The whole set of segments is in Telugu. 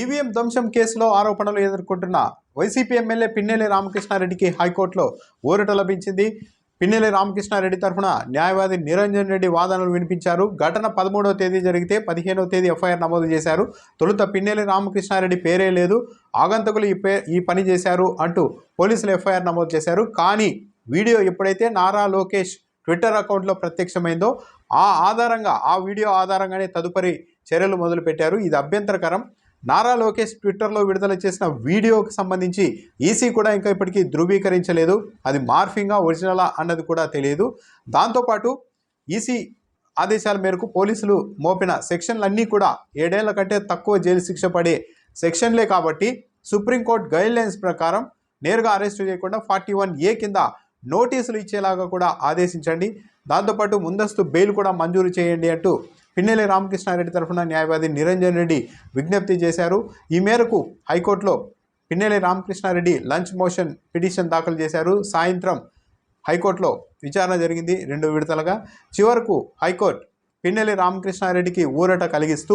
ఈవీఎం ధ్వంసం కేసులో ఆరోపణలు ఎదుర్కొంటున్న వైసీపీ ఎమ్మెల్యే పిన్నెల్లి రామకృష్ణారెడ్డికి హైకోర్టులో ఊరట లభించింది. పిన్నెల్లి రామకృష్ణారెడ్డి తరఫున న్యాయవాది నిరంజన్ రెడ్డి వాదనలు వినిపించారు. ఘటన పదమూడవ తేదీ జరిగితే పదిహేనవ తేదీ ఎఫ్ఐఆర్ నమోదు చేశారు. తొలుత పిన్నెల్లి రామకృష్ణారెడ్డి పేరే లేదు. ఆగంతకులు ఈ పే ఈ పని చేశారు అంటూ పోలీసులు ఎఫ్ఐఆర్ నమోదు చేశారు. కానీ వీడియో ఎప్పుడైతే నారా లోకేష్ ట్విట్టర్ అకౌంట్లో ప్రత్యక్షమైందో ఆ ఆధారంగా ఆ వీడియో ఆధారంగానే తదుపరి చర్యలు మొదలుపెట్టారు. ఇది అభ్యంతరకరం. నారా లోకేష్ ట్విట్టర్లో విడుదల చేసిన వీడియోకి సంబంధించి ఈసీ కూడా ఇంకా ఇప్పటికీ ధృవీకరించలేదు. అది మార్ఫింగా ఒరిజినలా అన్నది కూడా తెలియదు. దాంతోపాటు ఈసీ ఆదేశాల మేరకు పోలీసులు మోపిన సెక్షన్లన్నీ కూడా ఏడేళ్ళ కంటే తక్కువ జైలు శిక్ష పడే సెక్షన్లే కాబట్టి సుప్రీంకోర్టు గైడ్ లైన్స్ ప్రకారం నేరుగా అరెస్టు చేయకుండా ఫార్టీ వన్ ఏ కింద నోటీసులు ఇచ్చేలాగా కూడా ఆదేశించండి. దాంతోపాటు ముందస్తు బెయిల్ కూడా మంజూరు చేయండి అంటూ పిన్నెల్లి రామకృష్ణారెడ్డి తరఫున న్యాయవాది నిరంజన్ రెడ్డి విజ్ఞప్తి చేశారు. ఈ మేరకు హైకోర్టులో Pinnelli Ramakrishnareddy lunch motion petition దాఖలు చేశారు. సాయంత్రం హైకోర్టులో విచారణ జరిగింది రెండు విడతలుగా. చివరకు హైకోర్టు పిన్నెల్లి రామకృష్ణారెడ్డికి ఊరట కలిగిస్తూ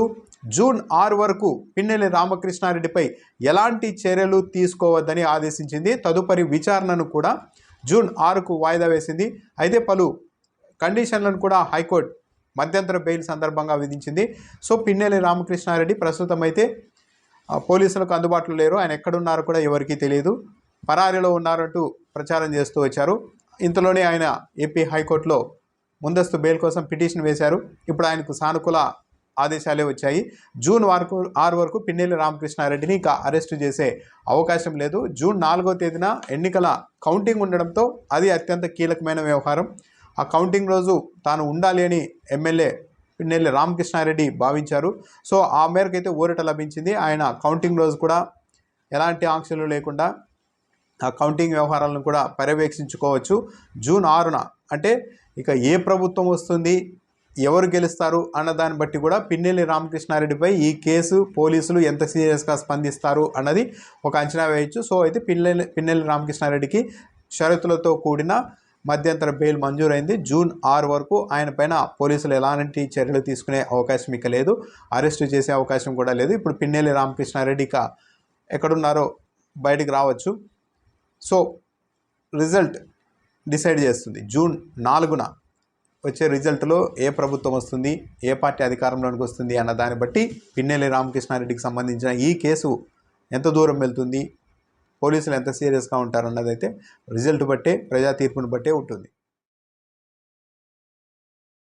జూన్ ఆరు వరకు పిన్నెల్లి రామకృష్ణారెడ్డిపై ఎలాంటి చర్యలు తీసుకోవద్దని ఆదేశించింది. తదుపరి విచారణను కూడా జూన్ ఆరుకు వాయిదా వేసింది. అయితే పలు కండిషన్లను కూడా హైకోర్టు మధ్యంతర బెయిల్ సందర్భంగా విధించింది. సో పిన్నెల్లి రామకృష్ణారెడ్డి ప్రస్తుతం అయితే పోలీసులకు అందుబాటులో లేరు. ఆయన ఎక్కడున్నారో కూడా ఎవరికీ తెలియదు పరారీలో ఉన్నారంటూ ప్రచారం చేస్తూ వచ్చారు. ఇంతలోనే ఆయన ఏపీ హైకోర్టులో ముందస్తు బెయిల్ కోసం పిటిషన్ వేశారు. ఇప్పుడు ఆయనకు సానుకూల ఆదేశాలే వచ్చాయి. జూన్ వరకు ఆరు వరకు పిన్నెల్లి రామకృష్ణారెడ్డిని ఇంకా అరెస్టు చేసే అవకాశం లేదు. జూన్ నాలుగో తేదీన ఎన్నికల కౌంటింగ్ ఉండడంతో అది అత్యంత కీలకమైన వ్యవహారం. ఆ కౌంటింగ్ రోజు తాను ఉండాలి అని ఎమ్మెల్యే పిన్నెల్లి రామకృష్ణారెడ్డి భావించారు. సో ఆ మేరకు అయితే ఊరట లభించింది. ఆయన కౌంటింగ్ రోజు కూడా ఎలాంటి ఆంక్షలు లేకుండా ఆ కౌంటింగ్ వ్యవహారాలను కూడా పర్యవేక్షించుకోవచ్చు. జూన్ ఆరున అంటే ఇక ఏ ప్రభుత్వం వస్తుంది ఎవరు గెలుస్తారు అన్న దాన్ని బట్టి కూడా పిన్నెల్లి రామకృష్ణారెడ్డిపై ఈ కేసు పోలీసులు ఎంత సీరియస్గా స్పందిస్తారు అన్నది ఒక అంచనా వేయచ్చు. సో అయితే పిన్నెల్లి పిన్నెల్లి రామకృష్ణారెడ్డికి షరతులతో కూడిన మధ్యంతర బెయిల్ మంజూరైంది. జూన్ ఆరు వరకు ఆయన పైన పోలీసులు ఎలాంటి చర్యలు తీసుకునే అవకాశం ఇక లేదు. అరెస్టు చేసే అవకాశం కూడా లేదు. ఇప్పుడు పిన్నెల్లి రామకృష్ణారెడ్డి ఇక ఎక్కడున్నారో బయటికి రావచ్చు. సో రిజల్ట్ డిసైడ్ చేస్తుంది. జూన్ నాలుగున వచ్చే రిజల్ట్లో ఏ ప్రభుత్వం వస్తుంది ఏ పార్టీ అధికారంలోనికి వస్తుంది అన్న దాన్ని బట్టి పిన్నెల్లి రామకృష్ణారెడ్డికి సంబంధించిన ఈ కేసు ఎంత దూరం వెళ్తుంది పోలీసులు ఎంత సీరియస్గా ఉంటారన్నదైతే రిజల్ట్ బట్టే ప్రజా తీర్పును బట్టే ఉంటుంది.